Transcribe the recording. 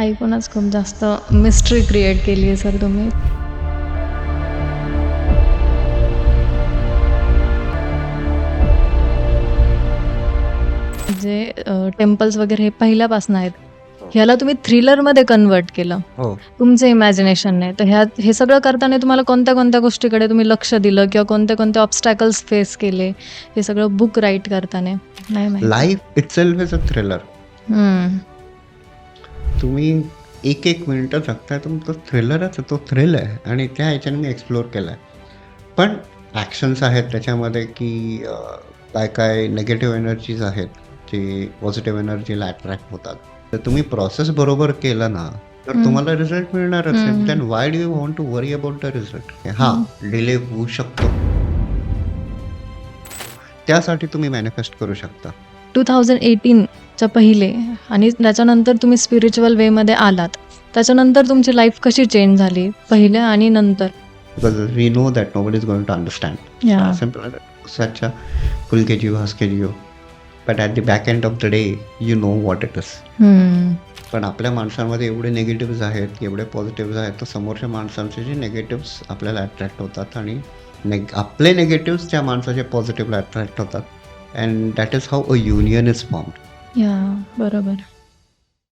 ऐकूनच खूप जास्त मिस्ट्री क्रिएट केली आहे सर तुम्ही. जे टेम्पल्स वगैरे हे पहिल्यापासून आहेत ह्याला तुम्ही थ्रिलरमध्ये कन्वर्ट केलं. हो. तुमचं इमॅजिनेशन नाही तर ह्या हे सगळं करताना तुम्हाला कोणत्या कोणत्या गोष्टीकडे तुम्ही लक्ष दिलं किंवा कोणते कोणते ऑब्स्टॅकल्स फेस केले हे सगळं बुक राईट करताना. नाही. Life itself is a thriller. तुम्ही एक एक मिनटं जगताय तुमचं थ्रिलरच तो थ्रिल आहे आणि त्या ह्याच्याने मी एक्सप्लोअर केला आहे पण ॲक्शन्स आहेत त्याच्यामध्ये की काय काय नेगेटिव्ह एनर्जीज आहेत जे पॉझिटिव्ह एनर्जीला अट्रॅक्ट होतात. तर तुम्ही प्रोसेस बरोबर केला ना तर. तुम्हाला रिझल्ट मिळणारच आहे. Then why do you want to worry about the result हां डिले होऊ शकतो. त्यासाठी तुम्ही मॅनिफेस्ट करू शकता. टू थाउजंड एटीनच्या पहिले आणि त्याच्यानंतर तुम्ही स्पिरिच्युअल वेमध्ये आलात त्याच्यानंतर तुमची लाईफ कशी चेंज झाली पहिल्या आणि नंतर because we know that nobody is going to understand. Yeah. Simple as such a full kg has kg. But at the back end of the day, you know what it is. हम्म. पण आपल्या माणसांमध्ये एवढे negative आहेत एवढे positive आहेत तर समोरच्या माणसांचे जे निगेटिव्ह आपल्याला अट्रॅक्ट होतात आणि नेग आपले निगेटिव्ह त्या माणसाचे पॉझिटिव्हला अट्रॅक्ट होतात and that is how a union is form या बरोबर.